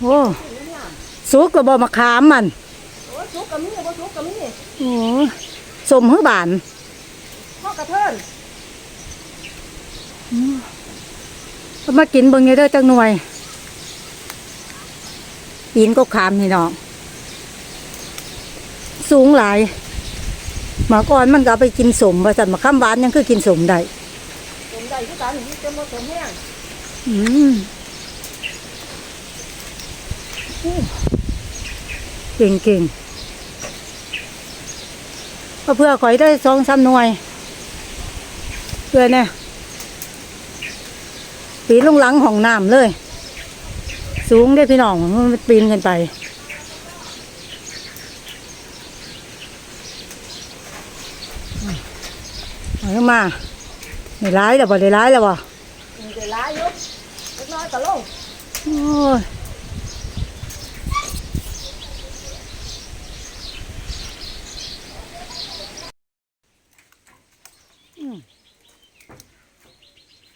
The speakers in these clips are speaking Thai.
โอ้สุกก็บ่มาขามมันโอ้ยสุกกะมีบ่สุกกะมีโอ้สมหือบานพ่อกระเทินเอามากินเบิ่งนี่เด้อจักหน่วยปีนก็ขามนี่น้องสูงหลายหมาก่อนมันก็เอาไปกินสมว่าสันมาข้ามหวานยังคือกินสมได้สมได้คือกันนี่จะบ่สมแห้งอืมโอ้ เก่งเก่งเอาเพื่อข่อยได้สองสามหน่วย เพื่อเนี่ยปีนลงหลังห้องน้ำเลย สูงได้อพี่น้องมันปีนกันไปเอาขึ้นมาได้ร้ายแล้วบ่ได้ร้ายแล้วบ่มีได้หลายอยู่เล็กน้อยก็ลงโอ้ย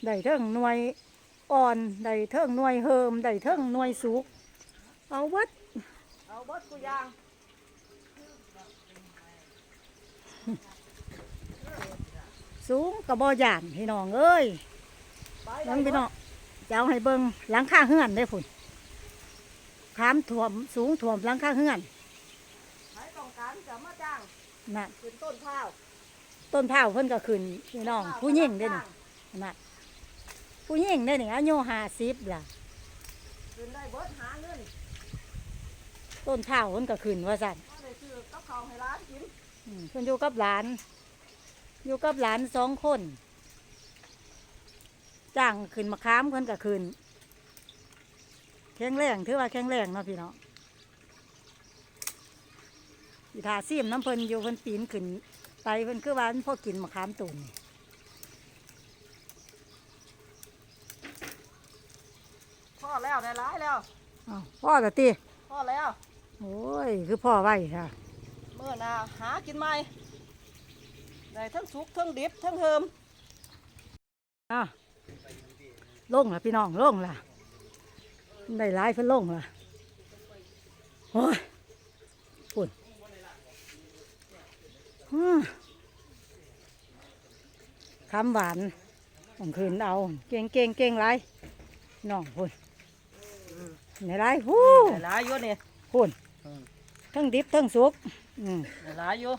ได้เทิงหน่วยอ่อนได้เทิงหน่วยเฮิมได้เทิงหน่วยสุก เอาวัดเอาเบิดกูย่างสูงกระบอยานพี่น้องเอ้ยไปเบิ่งพี่น้องจะเอาให้เบิ่งหลังคาเฮือนได้อพุ่นขามถ่วมสูงถ่วมหลังคาเฮือนใครต้องการจะมาจ้างน่ะขึ้นต้นข้าว ต้นเผาเพิ่นก็ขึ้นพี่น้องผู้หญิงได้อนี่น่ะ ผู้หญิงได้อนี่อายุห้าสิบล่ะขึ้นได้เบิดหาเงินต้นเผาเพิ่นก็ขึ้นว่าสั่นมาได้ซื้อกับข้าวให้ร้านกินอืมเพิ่นอยู่กับหลาน อยู่กับหลานสองคนจ้างขึ้นมาค้ามเพิ่นก็ขึ้นแข็งแรงถือว่าแข็งแรงเนาะพี่น้องอีทาซีมน้ำเพิ่นอยู่เพิ่นปีนขึ้นไปเพิ่นคือว่าเพิ่นพอกินมะขามตุน พ่อแล้วได้หลายแล้วอ้าวพ่อละตีพ่อแล้วโอ้ยคือพ่อไว้ค่ะเมื่อหนาหากินใหม่ได้ทั้งสุกทั้งดิบทั้งเฮิมอะลงละพี่น้องลงละได้ร้ายเพิ่นลงละโอ้ยปุ่นอืมคำหวานผมคืนเอา เก่งเก่งเก่งไรน้องพุ่น ไหนไรหู้ได้หลายอยู่นี่พุ่นทั้งดิบทั้งสุกอืมได้หลายอยู่